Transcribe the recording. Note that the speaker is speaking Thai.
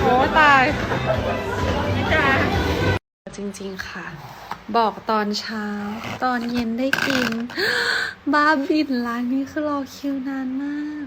โอ้ตายจริงๆค่ะ บอกตอนเช้า ตอนเย็นได้กิน บ้าบินร้านนี้คือรอคิวนานมาก